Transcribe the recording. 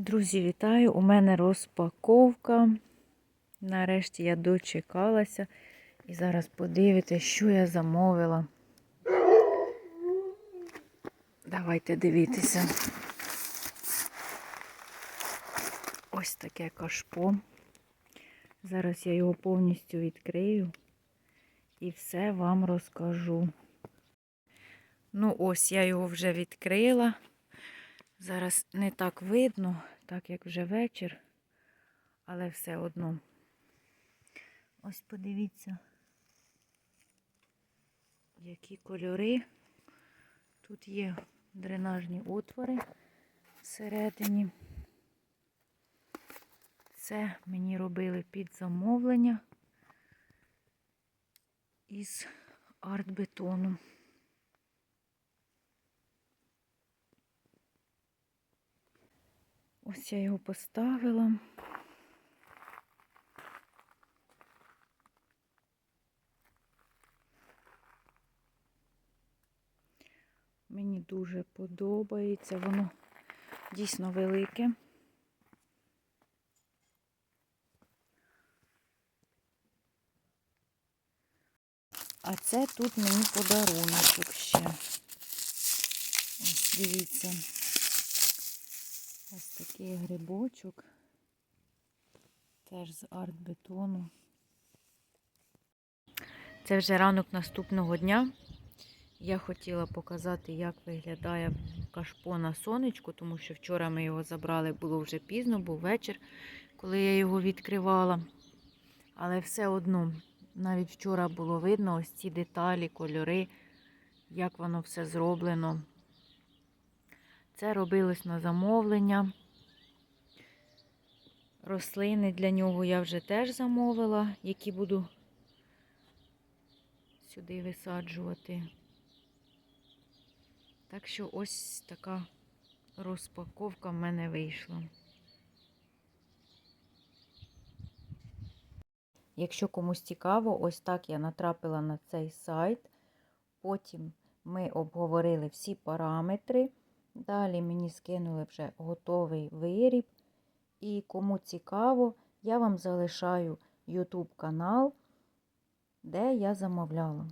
Друзі, вітаю! У мене розпаковка. Нарешті я дочекалася. І зараз подивитесь, що я замовила. Давайте дивитися. Ось таке кашпо. Зараз я його повністю відкрию і все вам розкажу. Ну, ось я його вже відкрила. Зараз не так видно, так як вже вечір, але все одно. Ось подивіться, які кольори. Тут є дренажні отвори всередині. Це мені робили під замовлення із артбетону. Ось я його поставила. Мені дуже подобається, воно дійсно велике. А це тут мені подарунок ще. Ось дивіться. Такий грибочок. Теж з артбетону. Це вже ранок наступного дня. Я хотіла показати, як виглядає кашпо на сонечку, тому що вчора ми його забрали, було вже пізно, був вечір, коли я його відкривала. Але все одно, навіть вчора було видно ось ці деталі, кольори, як воно все зроблено. Це робилось на замовлення. Рослини для нього я вже теж замовила, які буду сюди висаджувати. Так що ось така розпаковка в мене вийшла. Якщо комусь цікаво, ось так я натрапила на цей сайт. Потім ми обговорили всі параметри. Далі мені скинули вже готовий виріб. І кому цікаво, я вам залишаю YouTube канал, де я замовляла.